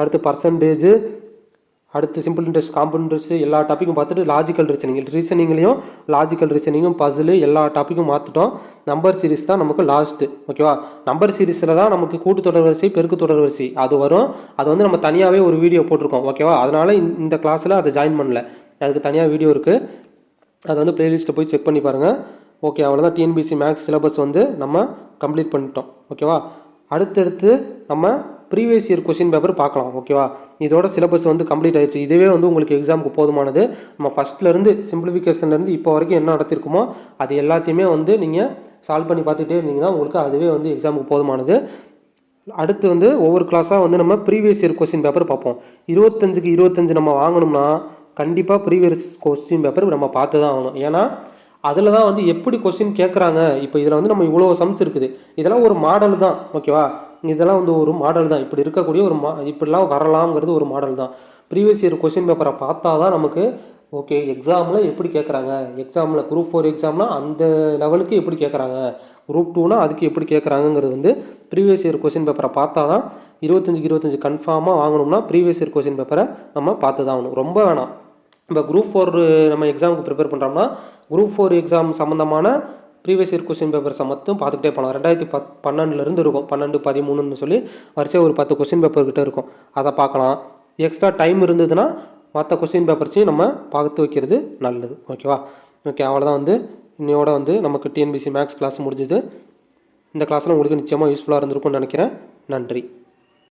A: அடுத்து பர்சன்டேஜ் அடுத்து சிம்பிள் இன்ட்ரெஸ்ட் காம்பவுண்ட் இன்ட்ரெஸ்ட் எல்லா டாப்பிக்கும் பார்த்துட்டு லாஜிக்கல் ரீசனிங் ரீசனிங்லையும் லாஜிக்கல் ரீசனிங்கும் பசில் எல்லா டாப்பிக்கும் மாற்றிட்டோம் நம்பர் சீரிஸ் தான் நமக்கு லாஸ்ட்டு ஓகேவா நம்பர் சீரிஸில் தான் நமக்கு கூட்டு தொடர் வரிசை பெருக்கு தொடர் வரிசை அது வரும். அது வந்து நம்ம தனியாகவே ஒரு வீடியோ போட்டிருக்கோம் ஓகேவா அதனால் இந்த கிளாஸில் அதை ஜாயின் பண்ணல. அதுக்கு தனியாக வீடியோ இருக்குது அதை வந்து ப்ளேலிஸ்ட்டை போய் செக் பண்ணி பாருங்கள் ஓகே அவ்வளோதான் டிஎன்பிசி மேக்ஸ் சிலபஸ் வந்து நம்ம கம்ப்ளீட் பண்ணிட்டோம் ஓகேவா அடுத்தடுத்து நம்ம ப்ரீவியஸ் இயர் கொஷின் பேப்பர் பார்க்கலாம் ஓகேவா இதோட சிலபஸ் வந்து கம்ப்ளீட் ஆயிடுச்சு. இதுவே வந்து உங்களுக்கு எக்ஸாமுக்கு போதுமானது. நம்ம ஃபஸ்ட்லேருந்து சிம்பிளிஃபிகேஷன்லேருந்து இப்போ வரைக்கும் என்ன நடத்திருக்குமோ அது எல்லாத்தையுமே வந்து நீங்கள் சால்வ் பண்ணி பார்த்துட்டே இருந்தீங்கன்னா உங்களுக்கு அதுவே வந்து எக்ஸாமுக்கு போதுமானது. அடுத்து வந்து ஒவ்வொரு கிளாஸாக வந்து நம்ம ப்ரீவியஸ் இயர் கொஸ்டின் பேப்பர் பார்ப்போம். இருபத்தஞ்சுக்கு இருபத்தஞ்சு நம்ம வாங்கணும்னா கண்டிப்பாக ப்ரீவியஸ் கொஸ்டின் பேப்பர் நம்ம பார்த்து தான் ஆகணும். ஏன்னா அதில் தான் வந்து எப்படி கொஸ்டின் கேட்குறாங்க இப்போ இதில் வந்து நம்ம இவ்வளோ சம்ஸ் இருக்குது. இதெல்லாம் ஒரு மாடல் தான் ஓகேவா இதெல்லாம் வந்து ஒரு மாடல் தான். இப்படி இருக்கக்கூடிய ஒரு மா இப்படிலாம் வரலாம்ங்கிறது ஒரு மாடல் தான். ப்ரீவியஸ் இயர் கொஸ்டின் பேப்பரை பார்த்தா தான் நமக்கு ஓகே எக்ஸாமில் எப்படி கேட்குறாங்க எக்ஸாமில் குரூப் ஃபோர் எக்ஸாம்னால் அந்த லெவலுக்கு எப்படி கேட்குறாங்க குரூப் டூனா அதுக்கு எப்படி கேட்குறாங்கங்கிறது வந்து ப்ரீவியஸ் இயர் கொஸ்டின் பேப்பரை பார்த்தா தான் இருபத்தஞ்சுக்கு இருபத்தஞ்சு கன்ஃபார்மாக வாங்கணும்னா ப்ரீவியஸ் இயர் கொஸ்டின் பேப்பரை நம்ம பார்த்து தான் ஆகணும். ரொம்ப வேணாம். இப்போ குரூப் ஃபோர் நம்ம எக்ஸாமுக்கு ப்ரிப்பேர் பண்ணுறோம்னா குரூப் ஃபோர் எக்ஸாம் சம்மந்தமான ப்ரீவியஸ் இயர் கொஸ்டின் பேப்பர்ஸை மட்டும் பார்த்துக்கிட்டே போகலாம். ரெண்டாயிரத்தி பத் பன்னெண்டுலேருந்து இருக்கும். பன்னெண்டு பதிமூணுன்னு சொல்லி வரிசையாக ஒரு பத்து கொஸ்டின் பேப்பர் கிட்ட இருக்கும். அதை பார்க்கலாம். எக்ஸ்ட்ரா டைம் இருந்ததுன்னா மற்ற கொஸ்டின் பேப்பர்ஸையும் நம்ம பார்த்து வைக்கிறது நல்லது. ஓகேவா ஓகே அவ்வளோதான் வந்து. இன்னையோட வந்து நமக்கு டிஎன்பிசி மேக்ஸ் கிளாஸ் முடிஞ்சுது. இந்த கிளாஸில் உங்களுக்கு நிச்சயமாக யூஸ்ஃபுல்லாக இருந்திருக்கும்னு நினைக்கிறேன். நன்றி.